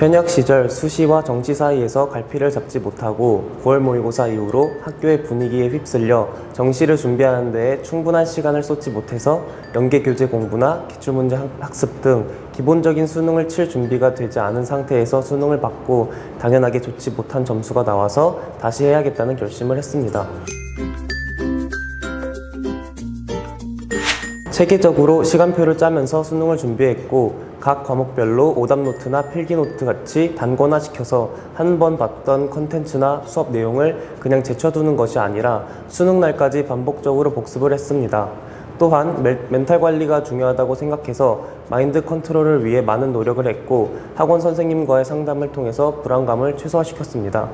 현역 시절 수시와 정시 사이에서 갈피를 잡지 못하고 9월 모의고사 이후로 학교의 분위기에 휩쓸려 정시를 준비하는 데에 충분한 시간을 쏟지 못해서 연계 교재 공부나 기출문제 학- 학습 등 기본적인 수능을 칠 준비가 되지 않은 상태에서 수능을 받고 당연하게 좋지 못한 점수가 나와서 다시 해야겠다는 결심을 했습니다. 체계적으로 시간표를 짜면서 수능을 준비했고 각 과목별로 오답 노트나 필기 노트 같이 단권화시켜서 한 번 봤던 컨텐츠나 수업 내용을 그냥 제쳐두는 것이 아니라 수능 날까지 반복적으로 복습을 했습니다. 또한 멘- 멘탈 관리가 중요하다고 생각해서 마인드 컨트롤을 위해 많은 노력을 했고 학원 선생님과의 상담을 통해서 불안감을 최소화시켰습니다.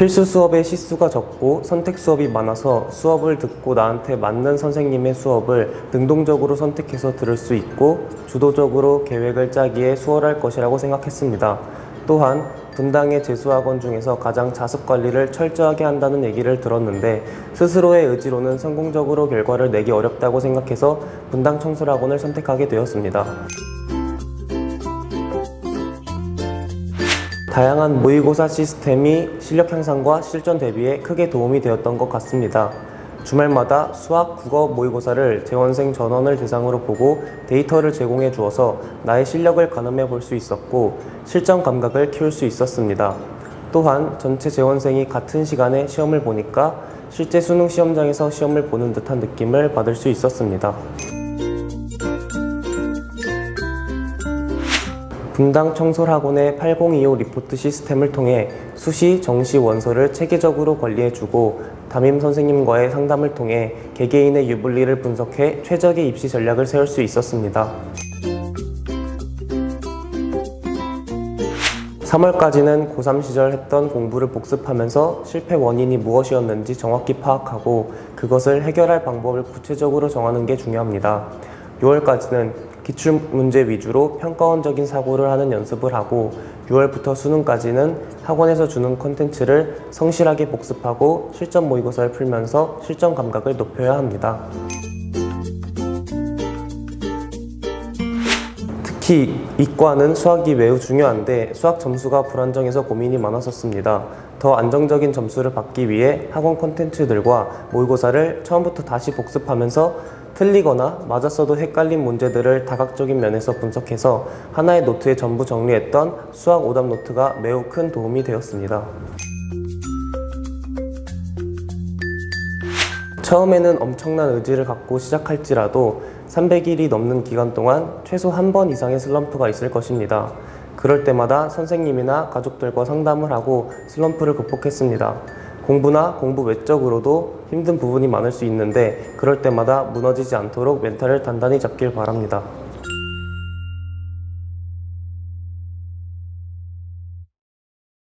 필수 수업의 시수가 적고 선택 수업이 많아서 수업을 듣고 나한테 맞는 선생님의 수업을 능동적으로 선택해서 들을 수 있고 주도적으로 계획을 짜기에 수월할 것이라고 생각했습니다. 또한 분당의 재수학원 중에서 가장 자습 관리를 철저하게 한다는 얘기를 들었는데 스스로의 의지로는 성공적으로 결과를 내기 어렵다고 생각해서 분당 청솔학원을 선택하게 되었습니다. 다양한 모의고사 시스템이 실력 향상과 실전 대비에 크게 도움이 되었던 것 같습니다. 주말마다 수학, 국어 모의고사를 재원생 전원을 대상으로 보고 데이터를 제공해 주어서 나의 실력을 가늠해 볼 수 있었고 실전 감각을 키울 수 있었습니다. 또한 전체 재원생이 같은 시간에 시험을 보니까 실제 수능 시험장에서 시험을 보는 듯한 느낌을 받을 수 있었습니다. 분당 청솔학원의 8025 리포트 시스템을 통해 수시, 정시 원서를 체계적으로 관리해주고 담임 선생님과의 상담을 통해 개개인의 유불리를 분석해 최적의 입시 전략을 세울 수 있었습니다. 3월까지는 고3 시절 했던 공부를 복습하면서 실패 원인이 무엇이었는지 정확히 파악하고 그것을 해결할 방법을 구체적으로 정하는 게 중요합니다. 6월까지는 기출 문제 위주로 평가원적인 사고를 하는 연습을 하고 6월부터 수능까지는 학원에서 주는 컨텐츠를 성실하게 복습하고 실전 모의고사를 풀면서 실전 감각을 높여야 합니다. 특히 이과는 수학이 매우 중요한데 수학 점수가 불안정해서 고민이 많았었습니다. 더 안정적인 점수를 받기 위해 학원 콘텐츠들과 모의고사를 처음부터 다시 복습하면서 틀리거나 맞았어도 헷갈린 문제들을 다각적인 면에서 분석해서 하나의 노트에 전부 정리했던 수학 오답 노트가 매우 큰 도움이 되었습니다. 처음에는 엄청난 의지를 갖고 시작할지라도 300일이 넘는 기간 동안 최소 한 번 이상의 슬럼프가 있을 것입니다. 그럴 때마다 선생님이나 가족들과 상담을 하고 슬럼프를 극복했습니다. 공부나 공부 외적으로도 힘든 부분이 많을 수 있는데 그럴 때마다 무너지지 않도록 멘탈을 단단히 잡길 바랍니다.